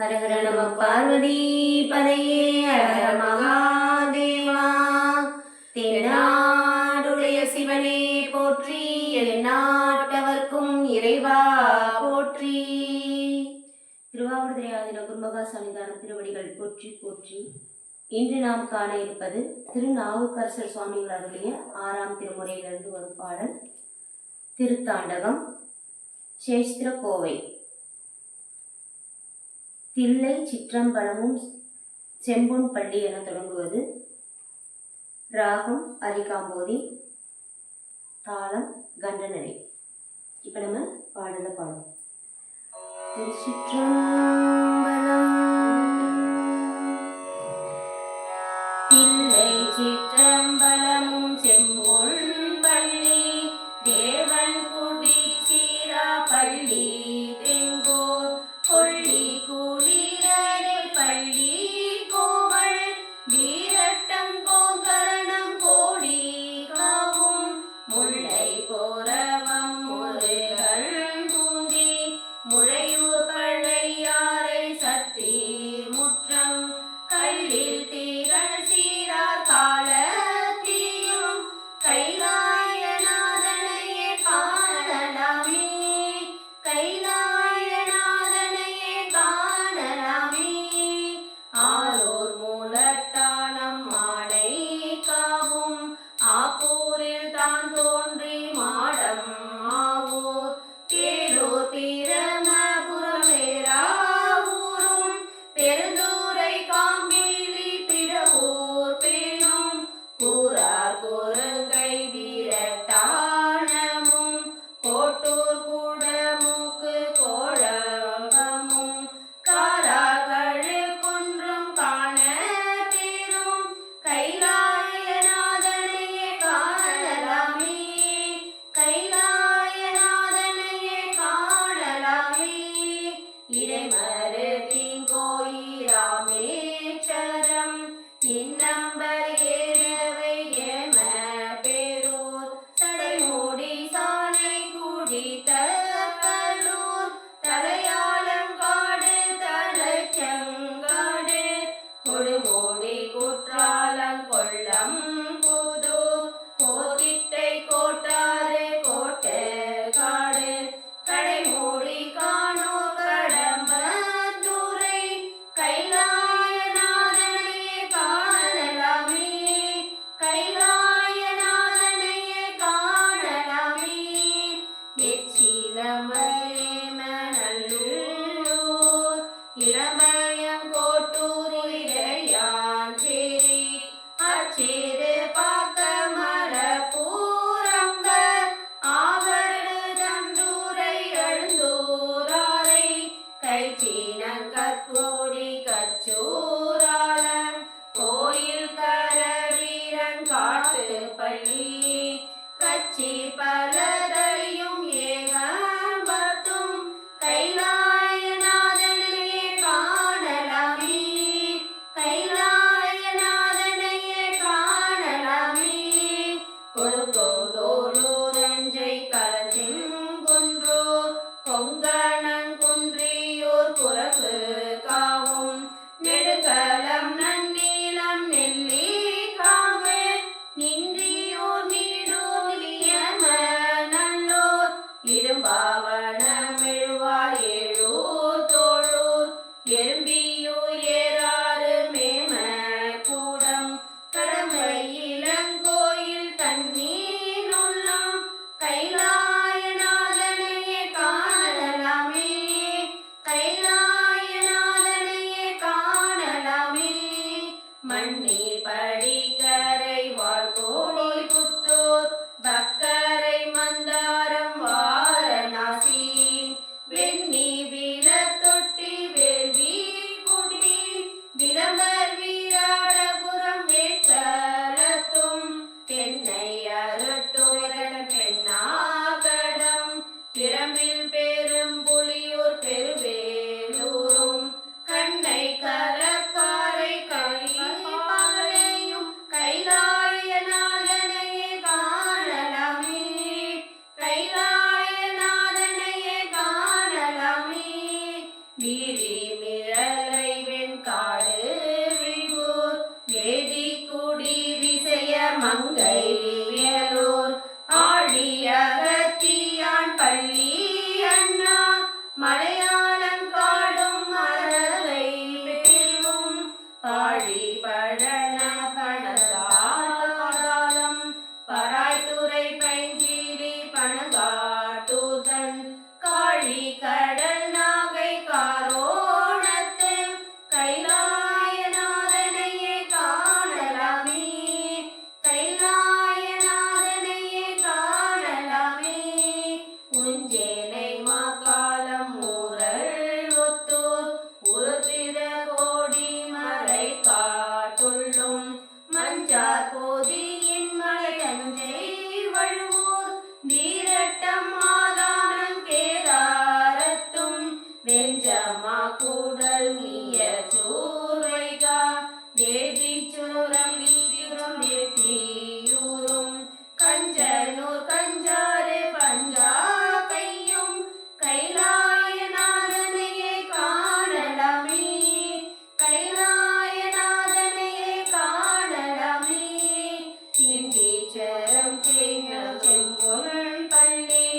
ஹரஹர நம பார்வதி பதையே ஹரஹர மகாதேவா. தென்னாடுடைய சிவனே போற்றி எந்நாட்டவர்க்கும் இறைவா போற்றி. திருவாவூர் ஆதின குருமகா சன்னிதான திருவடிகள் போற்றி போற்றி. இன்று நாம் காண இருப்பது திருநாவுக்கரசர் சுவாமிகள் அருளிய ஆறாம் திருமுறையிலிருந்து ஒரு பாடல் திருத்தாண்டகம் சேஸ்திர கோவை. தில்லை சிற்றம்பலமும் செம்பொன் பள்ளி என தொடங்குவது. ராகம் அரிகாம்போதி தாளம் கண்டனடி இப்ப நம்ம பாடலை பாடும் திருச்சிற்றம்பலம் செம்பொன்